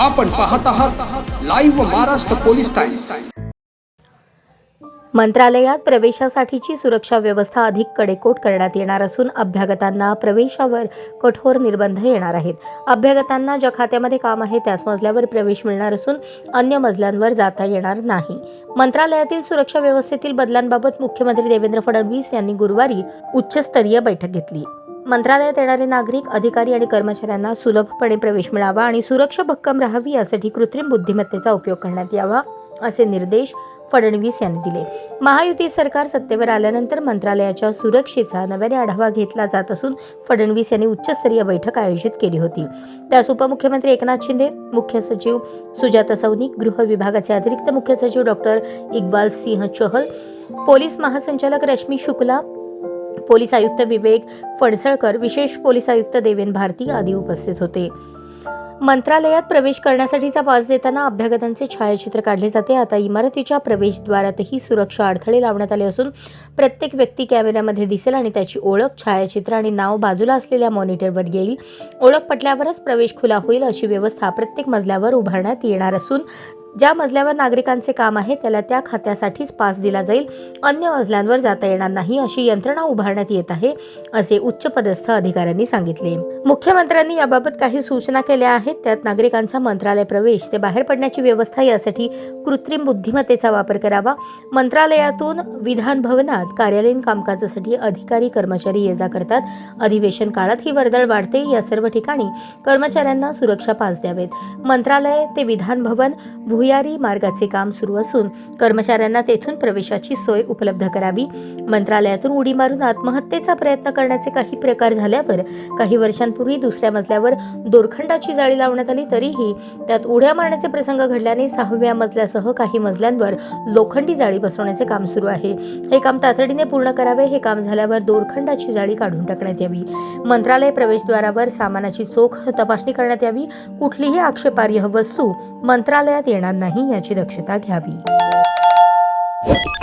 आपण पाहत आहात लाईव्ह महाराष्ट्र पोलीस टाइम्स मंत्रालयात प्रवेशासाठीची सुरक्षा व्यवस्था अधिक कडेकोट करण्यात येणार असून अभ्यागतांना प्रवेशावर कठोर निर्बंध येणार आहेत. अभ्यागतांना ज्या खात्यामध्ये काम आहे त्याच मजल्यावर प्रवेश मिळणार असून अन्य मजल्यांवर जाता येणार नाही. मंत्रालयातील सुरक्षा व्यवस्थेतील बदलांबाबत मुख्यमंत्री देवेंद्र फडणवीस यांनी गुरुवारी उच्चस्तरीय बैठक घेतली. मंत्रालयात येणारे नागरिक अधिकारी आणि कर्मचाऱ्यांना सुलभपणे प्रवेश मिळावा आणि सुरक्षा भक्कम राहावी यासाठी कृत्रिम बुद्धिमत्तेचा उपयोग करण्यात यावा असे निर्देश फडणवीस यांनी दिले. महायुती सरकार सत्तेवर आल्यानंतर मंत्रालयाच्या सुरक्षेचा नव्याने आढावा घेतला जात असून फडणवीस यांनी उच्चस्तरीय बैठक आयोजित केली होती. त्यास उपमुख्यमंत्री एकनाथ शिंदे मुख्य सचिव सुजाता सौनिक गृह विभागाचे अतिरिक्त मुख्य सचिव डॉक्टर इक्बाल सिंह चहल पोलीस महासंचालक रश्मी शुक्ला पोलीस आयुक्त विवेक फणसळकर विशेष पोलीस आयुक्त देवेन भारती आदी उपस्थित होते. मंत्रालयात प्रवेश करण्यासाठीचा पास देताना अभ्यागतांचे छायाचित्र काढले जाते. आता इमारतीच्या प्रवेशद्वारातही सुरक्षा अडथळे लावण्यात आले असून प्रत्येक व्यक्ती कॅमेऱ्यामध्ये दिसेल आणि त्याची ओळख छायाचित्र आणि नाव बाजूला असलेल्या मॉनिटरवर येईल. ओळख पटल्यावरच प्रवेश खुला होईल अशी व्यवस्था प्रत्येक मजल्यावर उभारण्यात येणार असून ज्या मजल्यावर नागरिकांचे काम आहे त्याला त्या खात्यासाठीच पास दिला जाईल. अन्य मजल्यांवर जाता येणार नाही अशी यंत्रणा उभारण्यात येत आहे असे उच्चपदस्थ अधिकाऱ्यांनी सांगितले. मुख्यमंत्र्यांनी याबाबत काही सूचना केल्या आहेत. त्यात नागरिकांचा मंत्रालय प्रवेश ते बाहेर पडण्याची व्यवस्था यासाठी कृत्रिम बुद्धिमत्तेचा वापर करावा. मंत्रालयातून विधान भवनात कार्यालयीन कामकाजासाठी अधिकारी कर्मचारी ये जा करतात. अधिवेशन काळात ही वर्दळ वाढते. या सर्व ठिकाणी कर्मचाऱ्यांना सुरक्षा पास द्यावेत. मंत्रालय ते विधान भवन भुयारी मार्गाचे काम सुरू असून कर्मचाऱ्यांना तेथून प्रवेशाची सोय उपलब्ध करावी. मंत्रालयातून उडी मारून आत्महत्येचा प्रयत्न करण्याचे काही प्रकार झाल्यावर काही वर्षांपूर्वी दुसऱ्या मजल्यावर दोरखंडाची जाळी लावण्यात आली तरीही त्यात उड्या मारण्याचे प्रसंग घडल्याने सहाव्या मजल्यासह काही मजल्यांवर लोखंडी जाळी बसवण्याचे काम सुरू आहे. हे काम तातडीने पूर्ण करावे हे काम झाल्यावर दोरखंडाची जाळी काढून टाकण्यात यावी. मंत्रालय प्रवेशद्वारावर सामानाची चोख तपासणी करण्यात यावी. कुठलीही आक्षेपार्ह वस्तू मंत्रालयात येणार नाही याची दक्षता घ्यावी.